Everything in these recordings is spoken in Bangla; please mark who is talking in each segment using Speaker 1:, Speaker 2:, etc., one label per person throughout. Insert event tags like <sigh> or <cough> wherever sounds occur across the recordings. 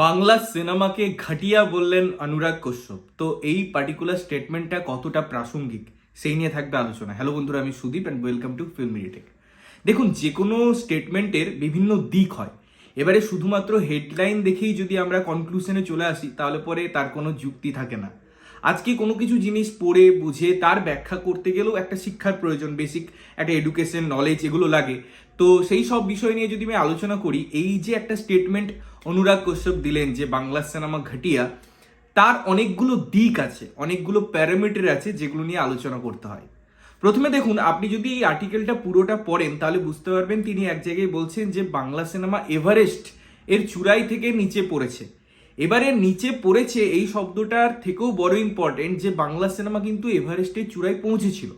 Speaker 1: বাংলা সিনেমাকে ঘাটিয়া বললেন অনুরাগ কশ্যপ। তো এই পার্টিকুলার স্টেটমেন্টটা কতটা প্রাসঙ্গিক, সেই নিয়ে থাকবে আলোচনা। হ্যালো বন্ধুরা, আমি Sudip and welcome to film retake দেখুন যে কোনো স্টেটমেন্টের বিভিন্ন দিক হয়। এবারে শুধুমাত্র হেডলাইন দেখেই যদি আমরা কনক্লুশনে চলে আসি, তাহলে পরে তার কোনো যুক্তি থাকে না। আজকে কোনো কিছু জিনিস পড়ে, বুঝে, তার ব্যাখ্যা করতে গেলেও একটা শিক্ষার প্রয়োজন বেসিক একটা এডুকেশন নলেজ এগুলো লাগে। তো সেই সব বিষয় নিয়ে যদি আমি আলোচনা করি, এই যে একটা স্টেটমেন্ট অনুরাগ কশ্যপ দিলেন যে বাংলা সিনেমা ঘাটিয়া, তার অনেকগুলো দিক আছে, অনেকগুলো প্যারামিটার আছে যেগুলো নিয়ে আলোচনা করতে হয়। প্রথমে দেখুন, আপনি যদি এই আর্টিকেলটা পুরোটা পড়েন, তাহলে বুঝতে পারবেন তিনি এক জায়গায় বলছেন যে বাংলা সিনেমা এভারেস্ট এর চূড়াই থেকে নিচে পড়েছে। এবারে নিচে পড়েছে এই শব্দটার থেকেও বড় ইম্পর্টেন্ট যে বাংলা সিনেমা কিন্তু এভারেস্টের চূড়ায় পৌঁছেছিল।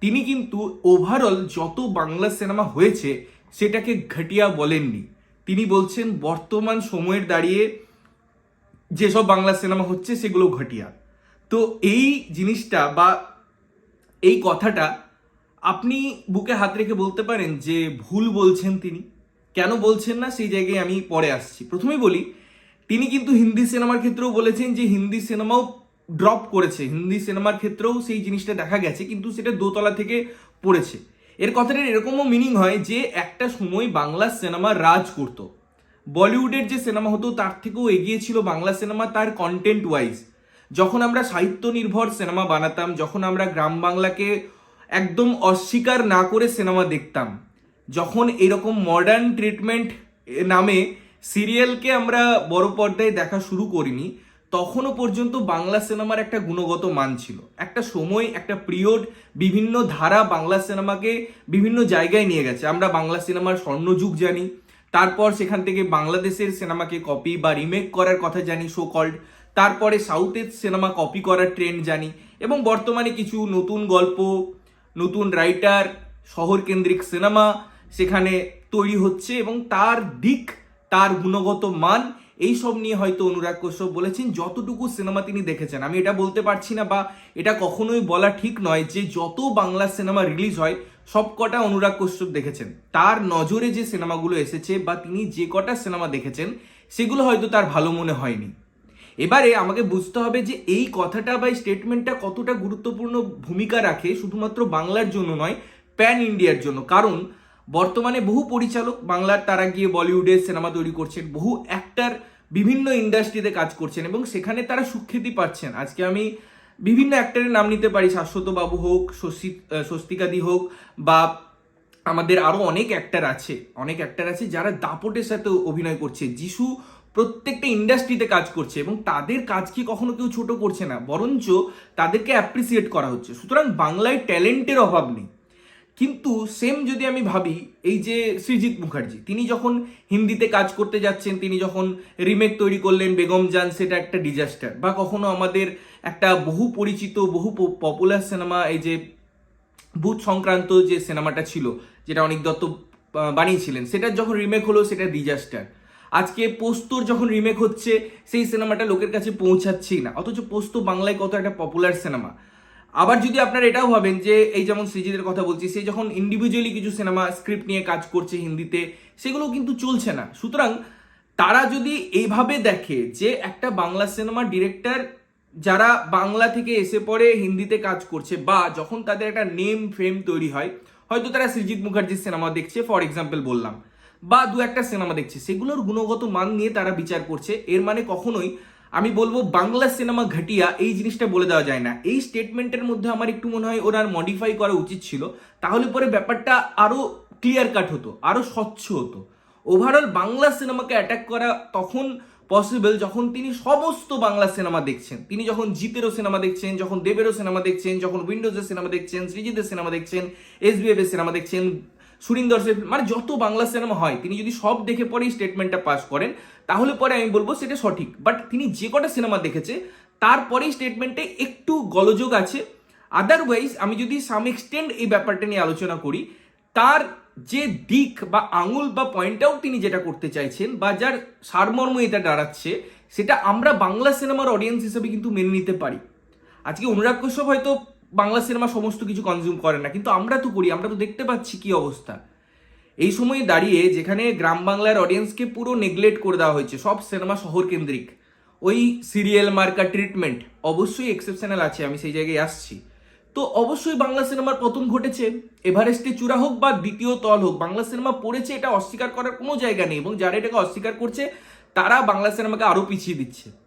Speaker 1: তিনি কিন্তু ওভারঅল যত বাংলা সিনেমা হয়েছে, সেটাকে ঘটিয়া বলেননি। তিনি বলছেন, বর্তমান সময়ের দাঁড়িয়ে যেসব বাংলা সিনেমা হচ্ছে, সেগুলো ঘটিয়া। তো এই জিনিসটা বা এই কথাটা আপনি বুকে হাত রেখে বলতে পারেন যে ভুল বলছেন তিনি? কেন বলছেন না? সেই জায়গায় আমি পরে আসছি। প্রথমেই বলি, তিনি কিন্তু হিন্দি সিনেমার ক্ষেত্রেও বলেছেন যে হিন্দি সিনেমাও ড্রপ করেছে। হিন্দি সিনেমার ক্ষেত্রেও সেই জিনিসটা দেখা গেছে, কিন্তু সেটা দোতলা থেকে পড়েছে। এর কথাটার এরকমও মিনিং হয় যে, একটা সময় বাংলা সিনেমা রাজ করতো। বলিউডের যে সিনেমা হতো, তার থেকেও এগিয়ে ছিল বাংলা সিনেমা তার কন্টেন্ট ওয়াইজ যখন আমরা সাহিত্য নির্ভর সিনেমা বানাতাম, যখন আমরা গ্রাম বাংলাকে একদম অস্বীকার না করে সিনেমা দেখতাম, যখন এরকম মডার্ন ট্রিটমেন্ট নামে সিরিয়ালকে আমরা বড় পর্দায় দেখা শুরু করিনি তখনও পর্যন্ত বাংলা সিনেমার একটা গুণগত মান ছিল। একটা সময়, একটা পিরিয়ড বিভিন্ন ধারা বাংলা সিনেমাকে বিভিন্ন জায়গায় নিয়ে গেছে। আমরা বাংলা সিনেমার স্বর্ণযুগ জানি, তারপর সেখান থেকে বাংলাদেশের সিনেমাকে কপি বা রিমেক করার কথা জানি শো কল্ড তারপরে সাউথের সিনেমা কপি করার ট্রেন্ড জানি এবং বর্তমানে কিছু নতুন গল্প, নতুন রাইটার শহর কেন্দ্রিক সিনেমা সেখানে তৈরি হচ্ছে এবং তার দিক, তার গুণগত মান এই সব নিয়ে হয়তো অনুরাগ কশ্যপ বলেছেন, যতটুকু সিনেমা তিনি দেখেছেন। আমি এটা বলতে পারছি না বা এটা কখনোই বলা ঠিক নয় যে যত বাংলা সিনেমা রিলিজ হয়, সব কটা অনুরাগ কশ্যপ দেখেছেন। তার নজরে যে সিনেমাগুলো এসেছে বা তিনি যে কটা সিনেমা দেখেছেন, সেগুলো হয়তো তার ভালো মনে হয়নি। এবারে আমাকে বুঝতে হবে যে এই কথাটা বা স্টেটমেন্টটা কতটা গুরুত্বপূর্ণ ভূমিকা রাখে শুধুমাত্র বাংলার জন্য নয় প্যান ইন্ডিয়ার জন্য। কারণ বর্তমানে বহু পরিচালক বাংলার তারা গিয়ে বলিউডে সিনেমা তৈরি করছেন, বহু অ্যাক্টার বিভিন্ন ইন্ডাস্ট্রিতে কাজ করছেন এবং সেখানে তারা সুখ্যাতি পাচ্ছেন। আজকে আমি বিভিন্ন অ্যাক্টারের নাম নিতে পারি, শাশ্বত বাবু হোক স্বস্তি স্বস্তিকাদি হোক বা আমাদের আরও অনেক অ্যাক্টার আছে, অনেক অ্যাক্টার আছে যারা দাপটের সাথে অভিনয় করছে, যিশু প্রত্যেকটা ইন্ডাস্ট্রিতে কাজ করছে এবং তাদের কাজকে কখনো কেউ ছোট করছে না, বরঞ্চ তাদেরকে অ্যাপ্রিসিয়েট করা হচ্ছে। সুতরাং বাংলায় ট্যালেন্টের অভাব নেই। কিন্তু সেম যদি আমি ভাবি, এই যে সৃজিৎ মুখার্জি, তিনি যখন হিন্দিতে কাজ করতে যাচ্ছেন, তিনি যখন রিমেক তৈরি করলেন বেগম জান, সেটা একটা ডিজাস্টার বা কখনো আমাদের একটা বহু পরিচিত বহু পপুলার সিনেমা এই যে ভূত সংক্রান্ত যে সিনেমাটা ছিল, যেটা অনেক দত্ত বানিয়েছিলেন সেটার যখন রিমেক হলো, সেটা ডিজাস্টার আজকে পোস্তর যখন রিমেক হচ্ছে, সেই সিনেমাটা লোকের কাছে পৌঁছাচ্ছেই না, অথচ পোস্ত বাংলায় কত একটা পপুলার সিনেমা আবার যদি আপনারা এটাও ভাবেন যে এই যেমন সৃজিতের কথা বলছি, সে যখন ইন্ডিভিজুয়ালি কিছু সিনেমা স্ক্রিপ্ট নিয়ে কাজ করছে হিন্দিতে সেগুলো কিন্তু চলছে না। সুতরাং তারা যদি এইভাবে দেখে যে একটা বাংলা সিনেমা ডিরেক্টর যারা বাংলা থেকে এসে পড়ে হিন্দিতে কাজ করছে বা যখন তাদের একটা নেম ফেম তৈরি হয়, হয়তো তারা সৃজিৎ মুখার্জির সিনেমা দেখছে ফর এক্সাম্পল বললাম, বা দু একটা সিনেমা দেখছে, সেগুলোর গুণগত মান নিয়ে তারা বিচার করছে, এর মানে কখনোই আমি বলব বাংলা সিনেমা ঘাটিয়া এই জিনিসটা বলে দেওয়া যায় না। এই স্টেটমেন্টের মধ্যে আমার একটু মনে হয় ওনার মডিফাই করা উচিত ছিল। তাহলে পরে ব্যাপারটা আরও ক্লিয়ার কাট হতো, আরও স্বচ্ছ হতো। ওভারঅল বাংলা সিনেমাকে অ্যাটাক করা তখন পসিবল যখন তিনি সমস্ত বাংলা সিনেমা দেখছেন। তিনি যখন জিতেরও সিনেমা দেখছেন, যখন দেবেরও সিনেমা দেখছেন, যখন উইন্ডোজের সিনেমা দেখছেন, সৃজিতের সিনেমা দেখছেন এস এসবিএফ এর সিনেমা দেখছেন সুরিন্দর সেন মানে যত বাংলা সিনেমা হয়, তিনি যদি সব দেখে পরেই স্টেটমেন্টটা পাস করেন, তাহলে পরে আমি বলব সেটা সঠিক। বাট তিনি যে কটা সিনেমা দেখেছে তারপরেই স্টেটমেন্টে একটু গলযোগ আছে। আদারওয়াইজ আমি যদি সাম এক্সটেন্ড এই ব্যাপারটা নিয়ে আলোচনা করি, তার যে দিক বা আঙুল বা পয়েন্ট আউট তিনি যেটা করতে চাইছেন বা যার সারমর্ম এটা দাঁড়াচ্ছে, সেটা আমরা বাংলা সিনেমার অডিয়েন্স হিসেবে কিন্তু মেনে নিতে পারি। আজকে অনুরাগ কশ্যপ হয়তো বাংলা সিনেমা সমস্ত কিছু কনজিউম করে না। কিন্তু আমরা তো করি, আমরা তো দেখতে পাচ্ছি কি অবস্থা। এই সময়ে দাঁড়িয়ে যেখানে গ্রাম বাংলার অডিয়েন্সকে পুরো নেগলেক্ট করে দেওয়া হয়েছে, সব সিনেমা শহর কেন্দ্রিক। ওই সিরিয়াল মার্কা ট্রিটমেন্ট অবশ্যই এক্সেপশনাল আছে, আমি সেই জায়গায় আসছি। তো অবশ্যই বাংলা সিনেমার পতন ঘটেছে, এভারেস্টে চূড়া হোক বা দ্বিতীয় তল হোক, বাংলা সিনেমা পড়েছে, এটা অস্বীকার করার কোনো জায়গা নেই, এবং যারা এটাকে অস্বীকার করছে, তারা বাংলা সিনেমাকে আরও পিছিয়ে দিচ্ছে।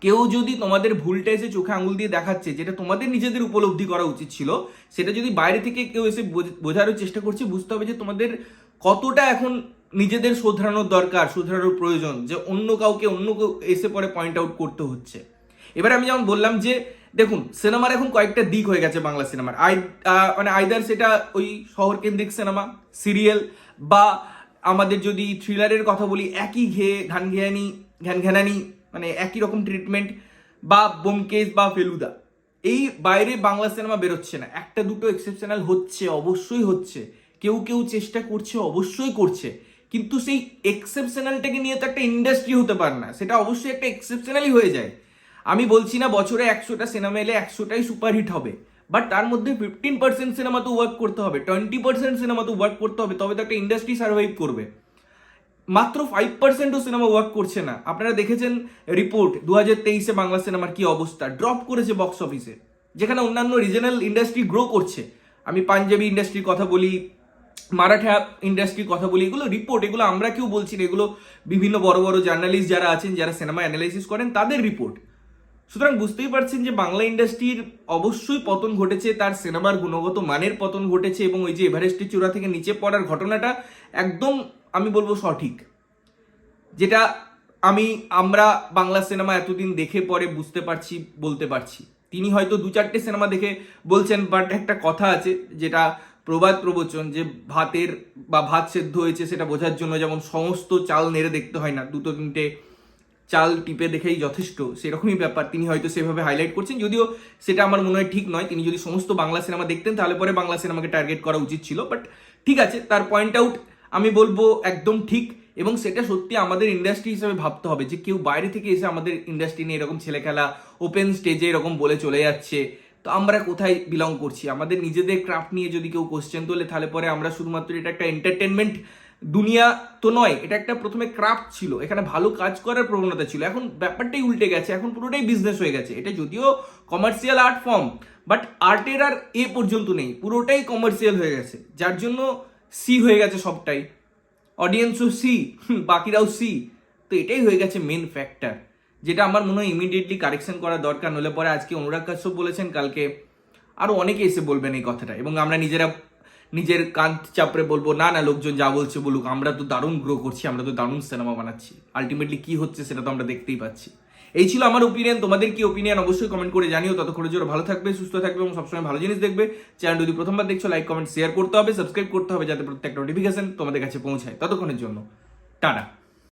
Speaker 1: কেউ যদি তোমাদের ভুলটা এসে চোখে আঙুল দিয়ে দেখাচ্ছে, যেটা তোমাদের নিজেদের উপলব্ধি করা উচিত ছিল, সেটা যদি বাইরে থেকে কেউ এসে বোঝ- বোঝারও চেষ্টা করছে, বুঝতে হবে যে তোমাদের কতটা এখন নিজেদের শোধরানোর দরকার, শোধরানোর প্রয়োজন, যে অন্য কাউকে, অন্য কেউ এসে পরে পয়েন্ট আউট করতে হচ্ছে। এবার আমি যেমন বললাম যে, দেখুন, সিনেমার এখন কয়েকটা দিক হয়ে গেছে বাংলা সিনেমার। আই মানে আইদার সেটা ওই শহর কেন্দ্রিক সিনেমা, সিরিয়াল, বা আমাদের যদি থ্রিলারের কথা বলি, একই ঘেয়ে ঘান ঘেয়ানি ঘ্যান ঘ্যানানি মানে একই রকম ট্রিটমেন্ট বা বোমকেস বা ফেলুদা। এই বাইরে বাংলা সিনেমা বেরোচ্ছে না। একটা দুটো এক্সেপশনাল হচ্ছে, অবশ্যই হচ্ছে। কেউ কেউ চেষ্টা করছে, অবশ্যই করছে। কিন্তু সেই এক্সেপশনালটাকে নিয়ে তো একটা ইন্ডাস্ট্রি হতে পারে না। সেটা অবশ্যই একটা এক্সেপশনালই হয়ে যায়। আমি বলছি না বছরে একশোটা সিনেমা এলে একশোটাই সুপারহিট হবে। বাট তার মধ্যে ফিফটিন পার্সেন্ট সিনেমা তো ওয়ার্ক করতে হবে। টোয়েন্টি পার্সেন্ট সিনেমা তো ওয়ার্ক করতে হবে। তবে তো একটা ইন্ডাস্ট্রি সার্ভাইভ করবে। মাত্র ফাইভ পার্সেন্টও সিনেমা ওয়ার্ক করছে না। আপনারা দেখেছেন রিপোর্ট দু হাজার তেইশে বাংলা সিনেমার কি অবস্থা? ড্রপ করেছে বক্স অফিসে যেখানে অন্যান্য রিজনাল ইন্ডাস্ট্রি গ্রো করছে। আমি পাঞ্জাবি ইন্ডাস্ট্রির কথা বলি, মারাঠা ইন্ডাস্ট্রির কথা বলি, এগুলো রিপোর্ট এগুলো আমরা কেউ বলছি না। এগুলো বিভিন্ন বড় বড় জার্নালিস্ট যারা আছেন, যারা সিনেমা অ্যানালাইসিস করেন, তাদের রিপোর্ট সুতরাং বুঝতেই পারছেন যে বাংলা ইন্ডাস্ট্রির অবশ্যই পতন ঘটেছে, তার সিনেমার গুণগত মানের পতন ঘটেছে এবং ওই যে এভারেস্টের চূড়া থেকে নিচে পড়ার ঘটনাটা একদম আমি বলব সঠিক। যেটা আমি, আমরা বাংলা সিনেমা এতদিন দেখে পরে বুঝতে পারছি, বলতে পারছি। তিনি হয়তো দু চারটে সিনেমা দেখে বলছেন বাট একটা কথা আছে, যেটা প্রবাদ প্রবচন, যে ভাতের বা ভাত সেদ্ধ হয়েছে সেটা বোঝার জন্য যেমন সমস্ত চাল নেড়ে দেখতে হয় না, দুটো তিনটে চাল টিপে দেখেই যথেষ্ট, সেরকমই ব্যাপার। তিনি হয়তো সেভাবে হাইলাইট করছেন, যদিও সেটা আমার মনে হয় ঠিক নয়। তিনি যদি সমস্ত বাংলা সিনেমা দেখতেন, তাহলে পরে বাংলা সিনেমাকে টার্গেট করা উচিত ছিল বাট ঠিক আছে, তার পয়েন্ট আউট আমি বলব একদম ঠিক এবং সেটা সত্যি আমাদের ইন্ডাস্ট্রি হিসেবে ভাবতে হবে যে কেউ বাইরে থেকে এসে আমাদের ইন্ডাস্ট্রি নিয়ে এরকম ছেলে খেলা ওপেন স্টেজে এরকম বলে চলে যাচ্ছে। তো আমরা কোথায় বিলং করছি? আমাদের নিজেদের ক্রাফট নিয়ে যদি কেউ কোশ্চেন তোলে, তাহলে পরে আমরা শুধুমাত্র এটা একটা এন্টারটেনমেন্ট দুনিয়া তো নয়, এটা একটা প্রথমে ক্রাফট ছিল। এখানে ভালো কাজ করার প্রবণতা ছিল। এখন ব্যাপারটাই উল্টে গেছে, এখন পুরোটাই বিজনেস হয়ে গেছে। এটা যদিও কমার্শিয়াল আর্ট ফর্ম বাট আর্টের আর এ পর্যন্ত নেই, পুরোটাই কমার্শিয়াল হয়ে গেছে। যার জন্য সি হয়ে গেছে সবটাই। অডিয়েন্সও সি <laughs> বাকিরাও সি তো এটাই হয়ে গেছে মেন ফ্যাক্টর যেটা আমার মনে হয় ইমিডিয়েটলি কারেকশন করা দরকার নলে পরে আজকে অনুরাগ কাশ্যপ বলেছেন, কালকে আরও অনেকে এসে বলবেন এই কথাটা, এবং আমরা নিজেরা, নিজের কান চাপড়ে বলব, না না, লোকজন যা বলছে বলুক, আমরা তো দারুণ গ্রো করছি, আমরা তো দারুণ সিনেমা বানাচ্ছি। আলটিমেটলি কি হচ্ছে সেটা তো আমরা দেখতেই পাচ্ছি। এই ছিল আমার ওপিনিয়ন তোমাদের কি ওপিনিয়ন অবশ্যই কমেন্ট করে জানিও। ততক্ষণের জন্য ভালো থাকবে, সুস্থ থাকবে এবং সবসময় ভালো জিনিস দেখবে। চ্যানেল যদি প্রথমবার দেখছ লাইক কমেন্ট শেয়ার করতে হবে সাবস্ক্রাইব করতে হবে, যাতে প্রত্যেকটা নোটিফিকেশন তোমাদের কাছে পৌঁছায়। ততক্ষণের জন্য। টাটা।